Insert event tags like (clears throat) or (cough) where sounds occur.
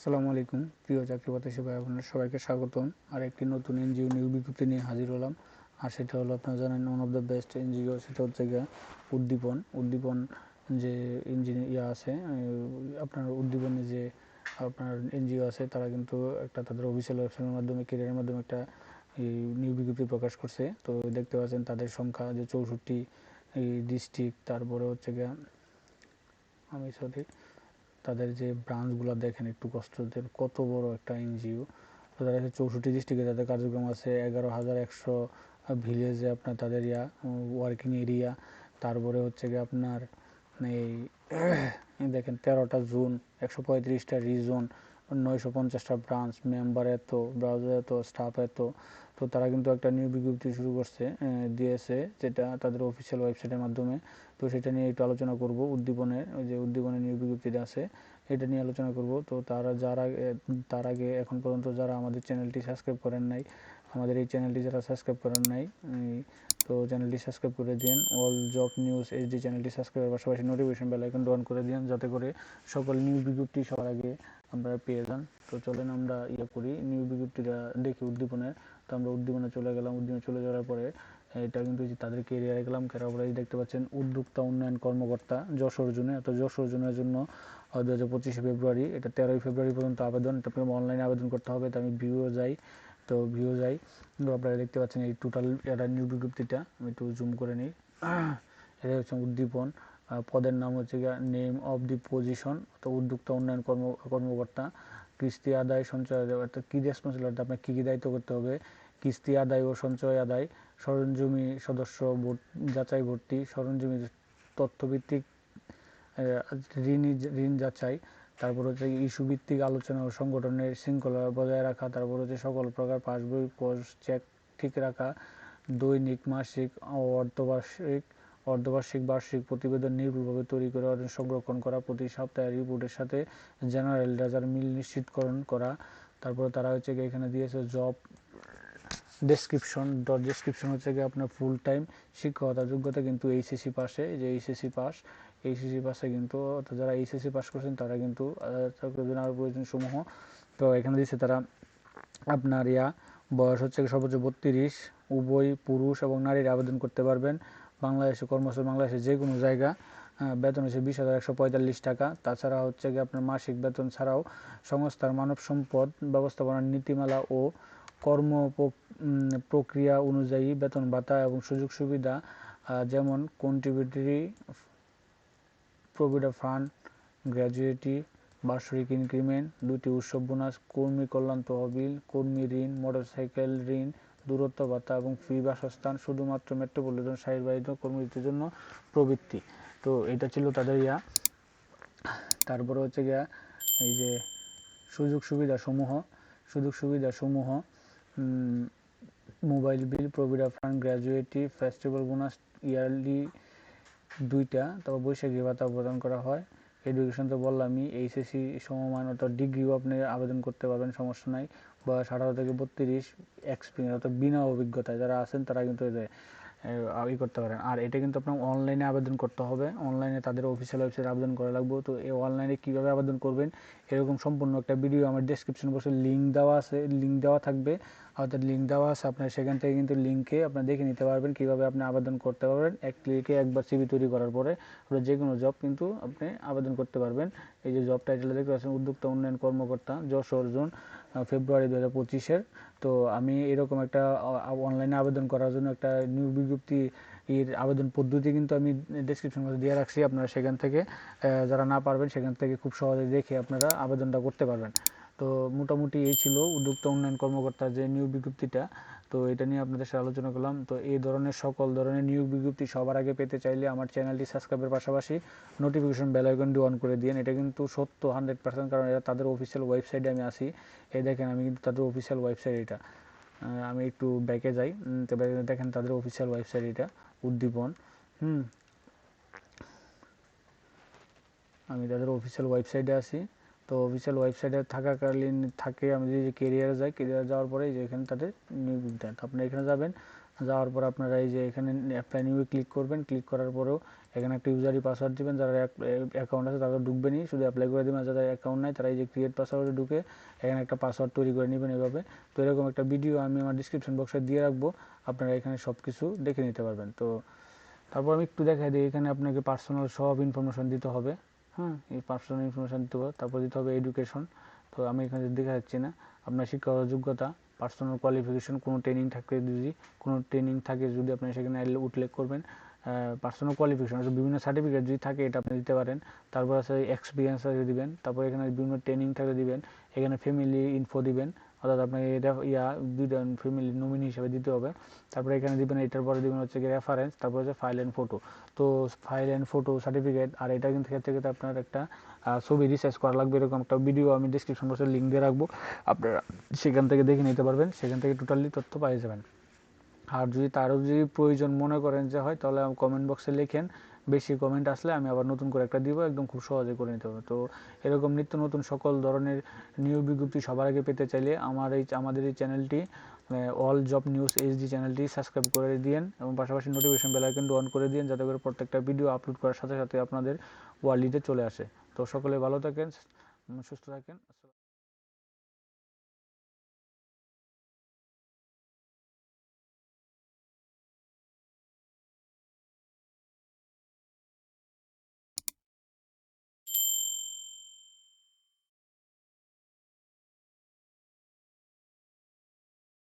আসসালামু আলাইকুম। প্রিয় চাকরি প্রত্যাশী ভাই আপনার সবাইকে স্বাগতম। আর একটি নতুন এনজিও নিয়োগ বিজ্ঞপ্তি নিয়ে হাজির হলাম। আর সেটা হলো, আপনারা জানেন one of the best NGO, সেটা হচ্ছে গিয়ে উদ্দীপন। উদ্দীপন যে ইঞ্জিনিয়ার ইয়ে আছে আপনার উদ্দীপনে যে আপনার এনজিও আছে, তারা কিন্তু একটা তাদের অফিসিয়াল ওয়েবসাইটের মাধ্যমে কেরিয়ারের মাধ্যমে একটা নিয়োগ বিজ্ঞপ্তি প্রকাশ করছে। তো দেখতে পাচ্ছেন, তাদের সংখ্যা যে চৌষট্টি ডিস্ট্রিক্ট তারপরে হচ্ছে গিয়ে, আমি সরি তাদের যে ব্রাঞ্চগুলো দেখেন একটু কষ্ট কষ্টদের, কত বড় একটা এনজিও তাদের চৌষট্টি ডিস্ট্রিক্টে তাদের কার্যক্রম আছে, এগারো হাজার একশো ভিলেজে আপনার তাদের ইয়া ওয়ার্কিং এরিয়া তারপরে হচ্ছে গিয়ে আপনার এই, দেখেন তেরোটা জোন একশো পঁয়ত্রিশটা রিজন নয়শো পঞ্চাশটা ব্রাঞ্চ মেম্বার এত ব্রাউজার এত স্টাফ এত, তো তারা কিন্তু একটা নিউ বিজ্ঞপ্তি শুরু করছে দিয়েছে, যেটা তাদের অফিসিয়াল ওয়েবসাইটের মাধ্যমে। তো সেটা নিয়ে একটু আলোচনা করব উদ্দীপনের যে উদ্দীপনের নিউ বিজ্ঞপ্তিটা আছে, এটা নিয়ে আলোচনা করব। তো তারা যারা তার আগে এখন পর্যন্ত যারা আমাদের চ্যানেলটি সাবস্ক্রাইব করেন নাই, আমাদের এই চ্যানেলটি যারা সাবস্ক্রাইব করেন নাই তো চ্যানেলটি সাবস্ক্রাইব করে দিন অল জব নিউজ এইচডি চ্যানেলটি সাবস্ক্রাইবের পাশাপাশি নোটিফিকেশন বেল আইকন অন করে দিন যাতে করে সকল নিউ বিজ্ঞপ্তি সবার আগে আমরা পেয়ে যান। তো চলেন আমরা ইয়ে করি নিউ বিজ্ঞপ্তিটা দেখি উদ্দীপনের তো আমরা উদ্দীপনে চলে গেলাম। উদ্দীপনে চলে যাওয়ার পরে, এটা কিন্তু তাদের কেরিয়ারে গেলাম। পরে দেখতে পাচ্ছেন, উদ্যোক্তা উন্নয়ন কর্মকর্তা যশোর জুনে। তো যশোর জুনের জন্য দু হাজার পঁচিশে ফেব্রুয়ারি, এটা তেরোই ফেব্রুয়ারি পর্যন্ত আবেদন। এটা অনলাইনে আবেদন করতে হবে। তো আমি ভিউ যাই। তো ভিউ যাই। আপনারা দেখতে পাচ্ছেন এই টোটাল এটা নিউ বিজ্ঞপ্তিটা। আমি একটু জুম করে নিই। (clears throat) এটা হচ্ছে উদ্দীপন। পদের নাম হচ্ছে নেম অফ দি পজিশন তো উদ্যোক্তা, উন্নয়ন কর্ম, কর্মকর্তা। কিস্তি আদায়, সঞ্চয় আদায়, অর্থাৎ কী রেসপন্সিবিলিটি আপনার কী কী দায়িত্ব করতে হবে? কিস্তি আদায় ও সঞ্চয় আদায়, সরঞ্জমি সদস্য যাচাই ভর্তি, সরঞ্জমি তথ্যভিত্তিক ঋণ ঋণ যাচাই, তারপর হচ্ছে ইস্যু ভিত্তিক আলোচনা ও সংগঠনের শৃঙ্খলা বজায় রাখা, তারপর হচ্ছে সকল প্রকার পাসবই কোর্স চেক ঠিক রাখা, দৈনিক, মাসিক ও অর্ধবার্ষিক অর্ধবার্ষিক বার্ষিক প্রতিবেদন নির্ভুলভাবে তৈরি করে সংরক্ষণ করা, প্রতি সপ্তাহে রিপোর্টের সাথে জেনারেল রেজার মিল নিশ্চিতকরণ করা। তারপরে তারা হচ্ছে এখানে দিয়েছে জব ডেসক্রিপশন ডট ডেসক্রিপশন হচ্ছে গিয়ে আপনার ফুল টাইম শিক্ষকতা যোগ্যতা কিন্তু এইচএসসি পাশে যে এইচএসসি পাস এইচএসসি পাশে কিন্তু যারা এইচএসসি পাস করছেন তারা কিন্তু আরও প্রয়োজন সমূহ। তো এখানে দিচ্ছে তারা আপনার ইয়া, বয়স হচ্ছে সর্বোচ্চ বত্রিশ, উভয় পুরুষ এবং নারীর আবেদন করতে পারবেন। বাংলাদেশে কর্মস্থল বাংলাদেশের যে কোনো জায়গা বেতন হচ্ছে বিশ হাজার একশো পঁয়তাল্লিশ টাকা। তাছাড়া হচ্ছে গিয়ে আপনার মাসিক বেতন ছাড়াও সংস্থার মানব সম্পদ ব্যবস্থাপনার নীতিমালা ও কর্ম প্রক্রিয়া অনুযায়ী বেতন ভাতা এবং সুযোগ সুবিধা যেমন কন্ট্রিবিউটরি প্রভিডেন্ট ফান্ড গ্র্যাজুয়েটি বার্ষিক ইনক্রিমেন্ট দুটি উৎসব বোনাস কর্মী কল্যাণ তহবিল, কর্মী ঋণ মোটরসাইকেল ঋণ দূরত্ব ভাতা এবং ফ্রি বাসস্থান শুধুমাত্র মেট্রোপলিটন সাহিবাহিত কর্মীদের জন্য প্রবৃত্তি। তো এটা ছিল তাদের ইয়া। তারপরে হচ্ছে গিয়া এই যে সুযোগ সুবিধা সমূহ। সুযোগ সুবিধা সমূহ mobile bill provident fund, gratuity, festival bonus, yearly দুইটা, তারপর বৈশাখী ভাতা প্রদান করা হয়। এডুকেশন তো বললামই এইচএসসি সমমান অর্থাৎ ডিগ্রিও আপনি আবেদন করতে পারবেন, সমস্যা নাই। বয়স আঠারো থেকে বত্রিশ এক্সপিরিয়েন্স অর্থাৎ বিনা অভিজ্ঞতায় যারা আছেন তারা কিন্তু ই করতে পারেন। আর এটা কিন্তু আপনার অনলাইনে আবেদন করতে হবে। অনলাইনে তাদের অফিসিয়াল ওয়েবসাইট আবেদন করা লাগবে। তো এই অনলাইনে কীভাবে আবেদন করবেন, এরকম সম্পূর্ণ একটা ভিডিও আমার ডিসক্রিপশন বসে লিঙ্ক দেওয়া আছে। লিঙ্ক দেওয়া থাকবে। অর্থাৎ লিঙ্ক দেওয়া আছে আপনার, সেখান থেকে কিন্তু লিঙ্কে আপনার দেখে নিতে পারবেন কীভাবে আপনি আবেদন করতে পারবেন। এক ক্লিকে একবার সিবি তৈরি করার পরে আপনার যে কোনো জব কিন্তু আপনি আবেদন করতে পারবেন। এই যে জব টাইটেল দেখতে পাচ্ছেন, উদ্যোক্তা উন্নয়ন কর্মকর্তা, যশোর জোন। ফেব্রুয়ারি দু হাজার পঁচিশের। তো আমি এরকম একটা অনলাইনে আবেদন করার জন্য একটা নিয়োগ বিজ্ঞপ্তি এর আবেদন পদ্ধতি কিন্তু আমি ডিসক্রিপশন মধ্যে দিয়ে রাখছি। আপনারা সেখান থেকে যারা না পারবেন, সেখান থেকে খুব সহজে দেখে আপনারা আবেদনটা করতে পারবেন। তো মোটামুটি এই ছিল উদ্যোক্তা উন্নয়ন কর্মকর্তার যে নিয়োগ বিজ্ঞপ্তিটা। তো এটা নিয়ে আপনাদের সাথে আলোচনা করলাম। তো এই ধরনের সকল ধরনের নিয়োগ বিজ্ঞপ্তি সবার আগে পেতে চাইলে আমার চ্যানেলটি সাবস্ক্রাইবের পাশাপাশি নোটিফিকেশন বেল আইকনটি অন করে দিন এটা কিন্তু সত্য হান্ড্রেড পার্সেন্ট কারণ এটা তাদের অফিসিয়াল ওয়েবসাইটে আমি আসি এই দেখেন, আমি কিন্তু তাদের অফিসিয়াল ওয়েবসাইট এটা। আমি একটু ব্যাকে যাই। তো দেখেন তাদের অফিসিয়াল ওয়েবসাইট এটা, উদ্দীপন। হুম, আমি তাদের অফিসিয়াল ওয়েবসাইটে আসি তো অফিসিয়াল ওয়েবসাইটে থাকাকালীন থাকে, আমি যদি কেরিয়ারে যাই কেরিয়ারে যাওয়ার পরে যে এখানে তাদের নিয়োগ দেন আপনি এখানে যাবেন, যাওয়ার পর আপনারা এই যে এখানে অ্যাপ্লাই নিউ ক্লিক করবেন। ক্লিক করার পরেও এখানে একটা ইউজারি পাসওয়ার্ড দেবেন, যারা অ্যাকাউন্ট আছে তারা ঢুকবেনই শুধু অ্যাপ্লাই করে দেবেন। যাদের অ্যাকাউন্ট নাই, তারা এই যে ক্রিয়েট পাসওয়ার্ডে ঢুকে এখানে একটা পাসওয়ার্ড তৈরি করে নেবেন এভাবে। তো এরকম একটা ভিডিও আমি আমার ডিসক্রিপশন বক্সে দিয়ে রাখব, আপনারা এখানে সব কিছু দেখে নিতে পারবেন। তো তারপর আমি একটু দেখাই দিই, এখানে আপনাকে পার্সোনাল সব ইনফরমেশন দিতে হবে। হ্যাঁ এই পার্সোনাল ইনফরমেশন দিতে হবে তারপর দিতে হবে এডুকেশন তো আমি এখানে দেখা যাচ্ছি না। আপনার শিক্ষাগত যোগ্যতা পার্সোনাল কোয়ালিফিকেশন কোনো ট্রেনিং থাকলে যদি, কোনো ট্রেনিং থাকে যদি আপনি সেখানে উল্লেখ করবেন। পার্সোনাল কোয়ালিফিকেশন আছে বিভিন্ন সার্টিফিকেট যদি থাকে, এটা আপনি দিতে পারেন। তারপর আছে এক্সপিরিয়েন্স আছে দিবেন। তারপর এখানে বিভিন্ন ট্রেনিং থাকলে দিবেন। এখানে ফ্যামিলি ইনফো দিবেন। অর্থাৎ আপনাকে ইয়া দুইটা ফ্যামিলি নমিনি হিসেবে দিতে হবে। তারপরে এখানে দিবেন, এটার পরে দিবেন হচ্ছে রেফারেন্স তারপর হচ্ছে ফাইল অ্যান্ড ফটো তো ফাইল অ্যান্ড ফটো সার্টিফিকেট আর এটা কিন্তু ক্ষেত্রে কিন্তু আপনার একটা ছবি রিসার্চ করা লাগবে, এরকম একটা ভিডিও আমি ডিসক্রিপশন বক্সে লিঙ্ক দিয়ে রাখব। আপনারা সেখান থেকে দেখে নিতে পারবেন, সেখান থেকে টোটালি তথ্য পেয়ে যাবেন। আর যদি তারও যদি প্রয়োজন মনে করেন যে হয়, তাহলে কমেন্ট বক্সে লেখেন। বেশি কমেন্ট আসলে আমি আবার নতুন করে একটা দিব, একদম খুব সহজে করে নিতে হবে। তো এরকম নিত্য নতুন সকল ধরনের নিয়োগ বিজ্ঞপ্তি সবার আগে পেতে চাইলে আমার এই, আমাদের এই চ্যানেলটি অল জব নিউজ এইচডি চ্যানেলটি সাবস্ক্রাইব করে দিন এবং পাশাপাশি নোটিফিকেশন বেল আইকনটি অন করে দিন যাতে করে প্রত্যেকটা ভিডিও আপলোড করার সাথে সাথে আপনাদের ওয়ালিতে চলে আসে। তো সকলে ভালো থাকেন, সুস্থ থাকেন